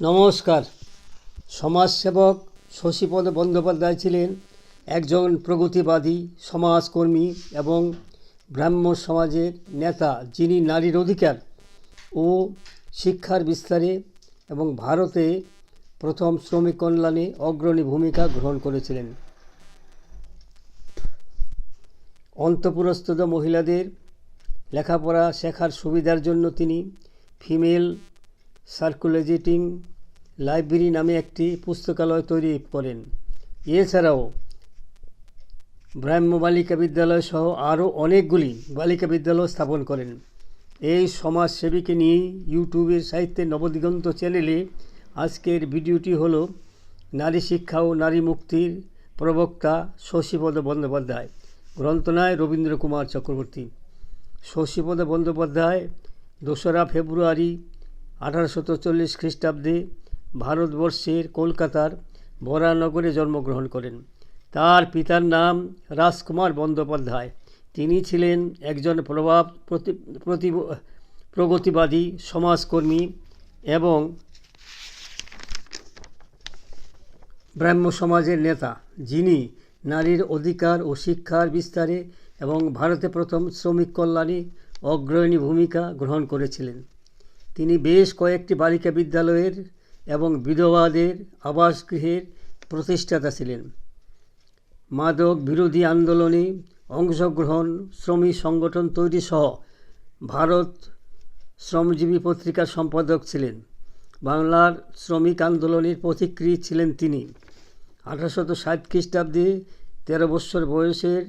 নমস্কার। সমাজসেবক শশীপদ বন্দ্যোপাধ্যায় ছিলেন একজন প্রগতিবাদী সমাজকর্মী এবং ব্রাহ্ম সমাজের নেতা যিনি নারীর অধিকার ও শিক্ষার বিস্তারে এবং ভারতে প্রথম শ্রমিক কল্যাণে অগ্রণী ভূমিকা গ্রহণ করেছিলেন। অন্তপুরস্থ মহিলাদের লেখাপড়া শেখার সুবিধার জন্য তিনি ফিমেল সার্কুলেজিটিং লাইব্রেরি নামে একটি পুস্তকালয় তৈরি করেন। এছাড়াও ব্রাহ্ম বালিকা বিদ্যালয় সহ আরও অনেকগুলি বালিকা বিদ্যালয় স্থাপন করেন। এই সমাজসেবীকে নিয়ে ইউটিউবের সাহিত্যের নবদিগন্ত চ্যানেলে আজকের ভিডিওটি হল নারী শিক্ষা ও নারী মুক্তির প্রবক্তা শশীপদ বন্দ্যোপাধ্যায়, গ্রন্থনায় রবীন্দ্র কুমার চক্রবর্তী। শশীপদ বন্দ্যোপাধ্যায়, দোসরা ফেব্রুয়ারি আঠারোশত চল্লিশ খ্রিস্টাব্দে ভারতবর্ষের কলকাতার বরানগরে জন্মগ্রহণ করেন। তার পিতার নাম রাজকুমার বন্দ্যোপাধ্যায়। তিনি ছিলেন একজন প্রভাব প্রতি, প্রগতিবাদী সমাজকর্মী এবং ব্রাহ্ম সমাজের নেতা। যিনি নারীর অধিকার ও শিক্ষার বিস্তারে এবং ভারতে প্রথম শ্রমিক কল্যাণে অগ্রণী ভূমিকা গ্রহণ করেছিলেন। তিনি বেশ কয়েকটি বালিকা বিদ্যালয়ের এবং বিধবাদের আবাসগৃহের প্রতিষ্ঠাতা ছিলেন। মাদক বিরোধী আন্দোলনে অংশগ্রহণ, শ্রমিক সংগঠন তৈরি সহ ভারত শ্রমজীবী পত্রিকার সম্পাদক ছিলেন। বাংলার শ্রমিক আন্দোলনের পথিকৃৎ ছিলেন তিনি। আঠারোশত ষাট খ্রিস্টাব্দে তেরো বৎসর বয়সের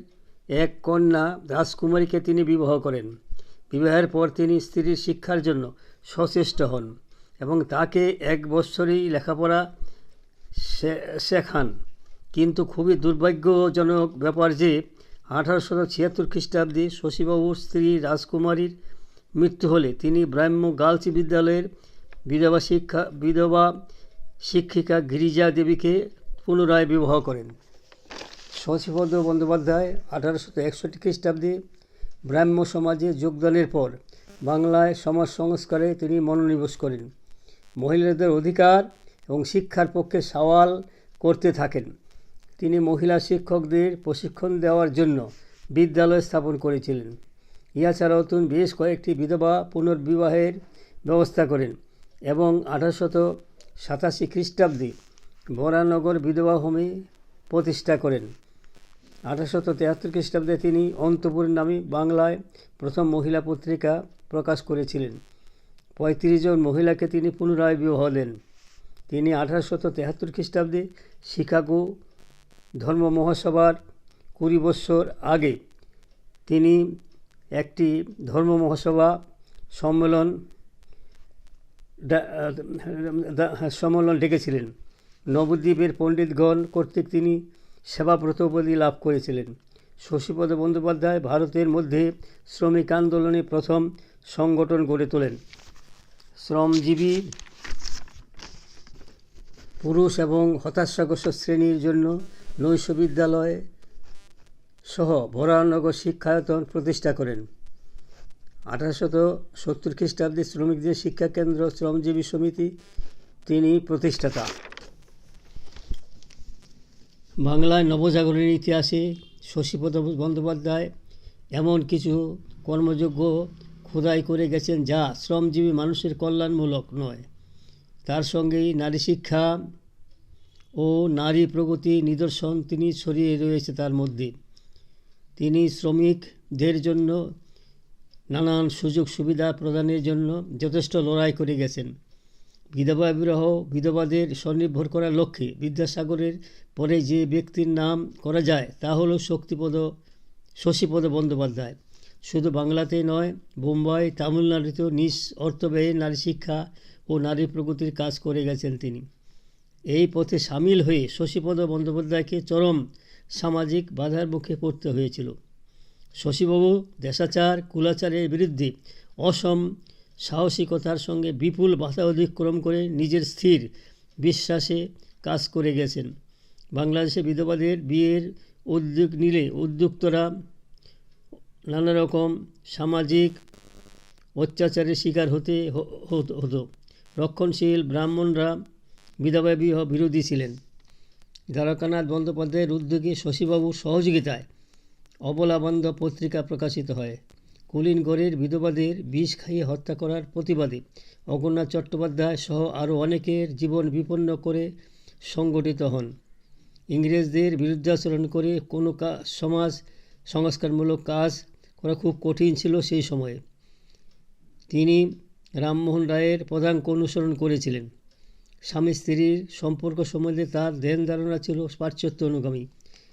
এক কন্যা রাজকুমারীকে তিনি বিবাহ করেন। বিবাহের পর তিনি স্ত্রীর শিক্ষার জন্য সচেষ্ট হন এবং তাকে এক বৎসরেই লেখাপড়া শেখান। কিন্তু খুবই দুর্ভাগ্যজনক ব্যাপার যে আঠারোশো ছিয়াত্তর খ্রিস্টাব্দে শশীবাবুর স্ত্রী রাজকুমারীর মৃত্যু হলে তিনি ব্রাহ্ম গার্লস বিদ্যালয়ের বিধবা শিক্ষা, বিধবা শিক্ষিকা গিরিজা দেবীকে পুনরায় বিবাহ করেন। শশীপদ বন্দ্যোপাধ্যায় আঠারোশো একষট্টি খ্রিস্টাব্দে ব্রাহ্ম সমাজে যোগদানের পর বাংলায় সমাজ সংস্কারে তিনি মনোনিবেশ করেন। মহিলাদের অধিকার এবং শিক্ষার পক্ষে সওয়াল করতে থাকেন। তিনি মহিলা শিক্ষকদের প্রশিক্ষণ দেওয়ার জন্য বিদ্যালয় স্থাপন করেছিলেন। ইহাছাড়াও তিনি বেশ কয়েকটি বিধবা পুনর্বিবাহের ব্যবস্থা করেন এবং আঠারোশত সাতাশি খ্রিস্টাব্দে বরানগর বিধবা হোমে প্রতিষ্ঠা করেন। আঠারোশত তেহাত্তর খ্রিস্টাব্দে তিনি অন্তপুর নামে বাংলায় প্রথম মহিলা পত্রিকা প্রকাশ করেছিলেন। পঁয়ত্রিশ জন মহিলাকে তিনি পুনরায় বিবাহ দেন। তিনি আঠারোশত তেহাত্তর খ্রিস্টাব্দে শিকাগো ধর্ম মহাসভার কুড়ি বৎসর আগে তিনি একটি ধর্ম মহাসভা সম্মেলন ডা- সম্মেলন ডেকেছিলেন। নবদ্বীপের পণ্ডিতগণ কর্তৃক তিনি সেবাব্রত উপাধি লাভ করেছিলেন। শশীপদ বন্দ্যোপাধ্যায় ভারতের মধ্যে শ্রমিক আন্দোলনে প্রথম সংগঠন গড়ে তোলেন। শ্রমজীবী, পুরুষ এবং হতাশাগ্রস্ত শ্রেণির জন্য নৈশ বিদ্যালয় সহ ভরানগর শিক্ষায়তন প্রতিষ্ঠা করেন। আঠারোশত সত্তর খ্রিস্টাব্দে শ্রমিকদের শিক্ষা কেন্দ্র শ্রমজীবী সমিতি তিনি প্রতিষ্ঠাতা। বাংলায় নবজাগরণের ইতিহাসে শশীপদ বন্দ্যোপাধ্যায় এমন কিছু কর্মযোগ্য খোদাই করে গেছেন যা শ্রমজীবী মানুষের কল্যাণমূলক নয়। তার সঙ্গেই নারী শিক্ষা ও নারী প্রগতি নিদর্শন তিনি ছড়িয়ে রয়েছে তার মধ্যে। তিনি শ্রমিকদের জন্য নানান সুযোগ সুবিধা প্রদানের জন্য যথেষ্ট লড়াই করে গেছেন। বিধবা বিবাহ, বিধবাদের স্বনির্ভর করার লক্ষ্যে বিদ্যাসাগরের পরে যে ব্যক্তির নাম করা যায় তা হলো শক্তিপদ, শশীপদ বন্দ্যোপাধ্যায়। শুধু বাংলাতেই নয়, বোম্বাই, তামিলনাড়ুতেও নিজ অর্থব্যয়ে নারী শিক্ষা ও নারী প্রগতির কাজ করে গেছেন তিনি। এই পথে সামিল হয়ে শশীপদ বন্দ্যোপাধ্যায়কে চরম সামাজিক বাধার মুখে পড়তে হয়েছিল। শশীবাবু দেশাচার, কুলাচারের বিরুদ্ধে অসম সাহসিকতার সঙ্গে বিপুল বাধা অতিক্রম করে নিজের স্থির বিশ্বাসে কাজ করে গেছেন। বাংলাদেশে বিধবাদের বিয়ের উদ্যোগ নিলে উদ্যোক্তরা নানা রকম সামাজিক অত্যাচারের শিকার হতো হতো। রক্ষণশীল ব্রাহ্মণরা বিধবা বিবাহ বিরোধী ছিলেন। দ্বারকানাথ বন্দ্যোপাধ্যায়ের উদ্যোগে শশীবাবুর সহযোগিতায় অবলাবন্ধ পত্রিকা প্রকাশিত হয়। কুলিনগড়ের বিধবাদের বিষ খাইয়ে হত্যা করার প্রতিবাদে অগরনাথ চট্টোপাধ্যায় সহ আরও অনেকের জীবন বিপন্ন করে সংগঠিত হন। ইংরেজদের বিরুদ্ধাচরণ করে কোনো সমাজ সংস্কারমূলক কাজ করা খুব কঠিন ছিল সেই সময়ে। তিনি রামমোহন রায়ের পদাঙ্ক অনুসরণ করেছিলেন। স্বামী স্ত্রীর সম্পর্ক সম্বন্ধে তার ধ্যান ধারণা ছিল পাশ্চাত্য অনুগামী।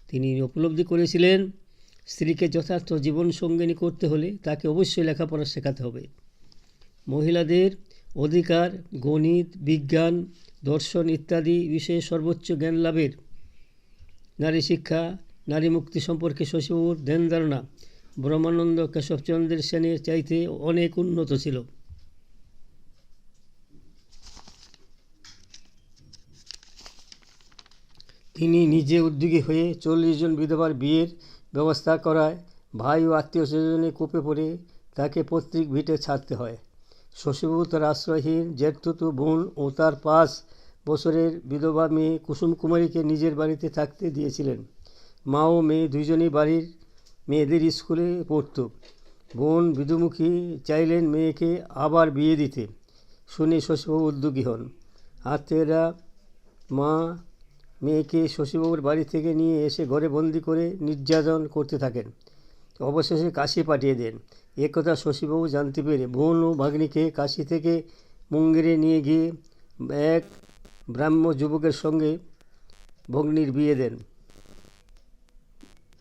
তিনি উপলব্ধি করেছিলেন স্ত্রীকে যথার্থ জীবন সঙ্গিনী করতে হলে তাকে অবশ্যই লেখাপড়া শেখাতে হবে। মহিলাদের অধিকার, গণিত, বিজ্ঞান, দর্শন ইত্যাদি বিষয়ে সর্বোচ্চ জ্ঞান লাভের। নারী শিক্ষা, নারী মুক্তি সম্পর্কে শশীবাবুর ধ্যান ধারণা। ব্রহ্মানন্দ কেশবচন্দ্রের সেনের চাইতে অনেক উন্নত ছিল। তিনি নিজে উদ্যোগী হয়ে চল্লিশ জন বিধবার বিয়ের ব্যবস্থা করায় ভাই ও আত্মীয় স্বজনে কোপে পড়ে তাকে পৈতৃক ভিটে ছাড়তে হয়। শশীবাবু তার আশ্রয়হীন জেঠতুতু বোন ও তার পাঁচ বছরের বিধবা মেয়ে কুসুম কুমারীকে নিজের বাড়িতে থাকতে দিয়েছিলেন। মা ও মেয়ে দুইজনই বাড়ির মেয়েদের স্কুলে পড়ত। বোন বিধুমুখী চাইলেন মেয়েকে আবার বিয়ে দিতে। শুনে শশীবাবু উদ্যোগী হন। আত্মীয়রা মা মেয়েকে শশীবাবুর বাড়ি থেকে নিয়ে এসে ঘরে বন্দি করে নির্যাতন করতে থাকেন। অবশেষে কাশি পাঠিয়ে দেন। একথা শশীবাবু জানতে পেরে বোন ও ভাগ্নিকে কাশি থেকে মুঙ্গেরে নিয়ে গিয়ে এক ব্রাহ্ম যুবকের সঙ্গে ভগ্নির বিয়ে দেন।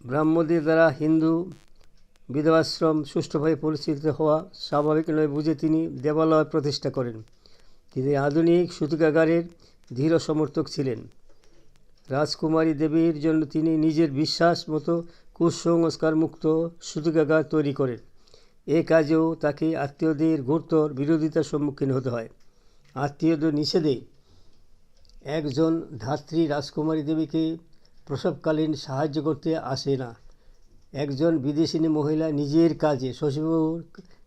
ব্রাহ্মদের দ্বারা হিন্দু বিধবাশ্রম সুষ্ঠুভাবে পরিচালিত হওয়া স্বাভাবিক নয় বুঝে তিনি দেবালয় প্রতিষ্ঠা করেন। তিনি আধুনিক সূতিকাগারের দৃঢ় সমর্থক ছিলেন। রাজকুমারী দেবীর জন্য তিনি নিজের বিশ্বাস মতো কুসংস্কার মুক্ত সূতিকাগার তৈরি করেন। এ কাজেও তাকে আত্মীয়দের গুরুতর বিরোধিতার সম্মুখীন হতে হয়। আত্মীয়দের নিষেধে একজন ধাত্রী রাজকুমারী দেবীকে প্রসবকালীন সাহায্য করতে আসে না। একজন বিদেশিনী মহিলা নিজের কাজে শশীবাবুর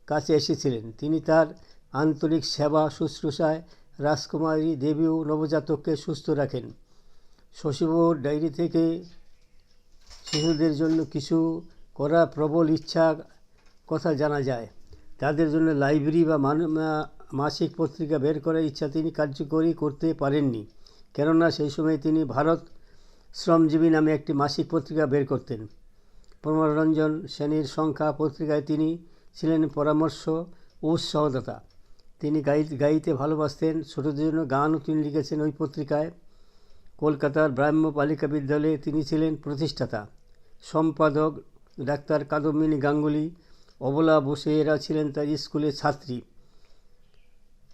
কাছে এসেছিলেন। তিনি তার আন্তরিক সেবা শুশ্রূষায় রাজকুমারী দেবী ও নবজাতককে সুস্থ রাখেন। শশীবাবুর ডায়েরি থেকে শিশুদের জন্য কিছু করা প্রবল ইচ্ছা কথা জানা যায়। তাদের জন্য লাইব্রেরি বা মাসিক পত্রিকা বের করার ইচ্ছা তিনি কার্যকরী করতে পারেননি। কেননা সেই সময় তিনি ভারত শ্রমজীবী নামে একটি মাসিক পত্রিকা বের করতেন। প্রমরঞ্জন সেনের সংখ্যা পত্রিকায় তিনি ছিলেন পরামর্শ ও সহদাতা। তিনি গাই, গাইতে ভালোবাসতেন। ছোটদের জন্য গানও তিনি লিখেছেন ওই পত্রিকায়। কলকাতার ব্রাহ্ম বালিকা বিদ্যালয়ে তিনি ছিলেন প্রতিষ্ঠাতা। সম্পাদক ডাক্তার কাদম্বিনী গাঙ্গুলি, অবলা বসে এরা ছিলেন তার স্কুলের ছাত্রী।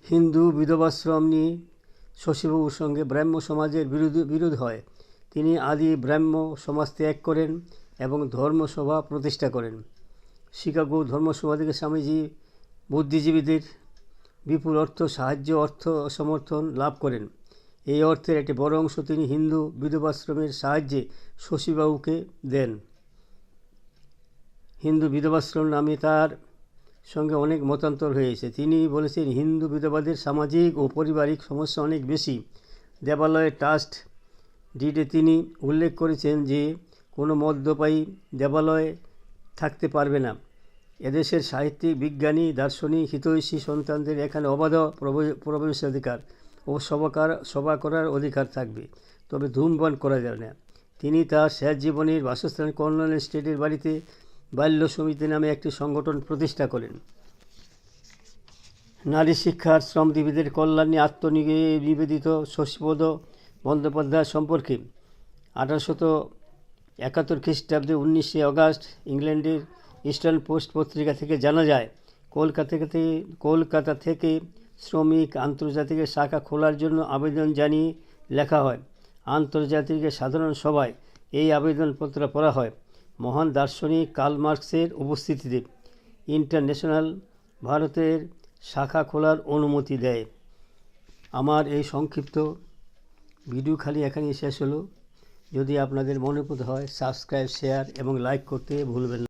হিন্দু বিধবাশ্রম নিয়ে শশীবাবুর সঙ্গে ব্রাহ্ম সমাজের বিরোধ বিরোধ হয়। তিনি আদি ব্রাহ্ম সমাজ ত্যাগ করেন এবং ধর্মসভা প্রতিষ্ঠা করেন। শিকাগো ধর্মসভা থেকে স্বামীজি বুদ্ধিজীবীদের বিপুল অর্থ, সাহায্য, অর্থ, সমর্থন লাভ করেন। এই অর্থের একটি বড় অংশ তিনি হিন্দু বিধবাশ্রমের সাহায্যে শশীবাবুকে দেন। হিন্দু বিধবাশ্রম নামে তার সঙ্গে অনেক মতান্তর হয়েছে তিনি বলেছেন, হিন্দু বিধবাদের সামাজিক ও পারিবারিক সমস্যা অনেক বেশি। দেবালয়ের ট্রাস্ট ডিডে তিনি উল্লেখ করেছেন যে, কোনো মদ্যপায়ী দেবালয়ে থাকতে পারবে না। এদেশের সাহিত্যিক, বিজ্ঞানী, দার্শনিক, হিতৈষী সন্তানদের এখানে অবাধ প্রবে- প্রবেশাধিকার। ও সভাকার সভা করার অধিকার থাকবে। তবে ধূমপান করা যাবে না। তিনি তার শেষ জীবনের বাসস্থান কর্নাল স্টেটের বাড়িতে বাল্য সমিতি নামে একটি সংগঠন প্রতিষ্ঠা করেন। নারী শিক্ষার শ্রমজীবীদের কল্যাণে আত্মনিবেদিত শশীপদ বন্দ্যোপাধ্যায় সম্পর্কে আঠারোশত একাত্তর খ্রিস্টাব্দে উনিশে আগস্ট ইংল্যান্ডের ইস্টার্ন পোস্ট পত্রিকা থেকে জানা যায় কলকাতা থেকে কলকাতা থেকে শ্রমিক আন্তর্জাতিক শাখা খোলার জন্য আবেদন জানিয়ে লেখা হয়। আন্তর্জাতিক সাধারণ সভায় এই আবেদনপত্র পড়া হয়। মহান দার্শনিক কার্ল মার্কসের উপস্থিতিতে ইন্টারন্যাশনাল ভারতের শাখা খোলার অনুমতি দেয়। আমার এই সংক্ষিপ্ত ভিডিও খালি এখানেই শেষ হলো। যদি আপনাদের মনে হয় সাবস্ক্রাইব শেয়ার এবং লাইক করতে ভুলবেন না।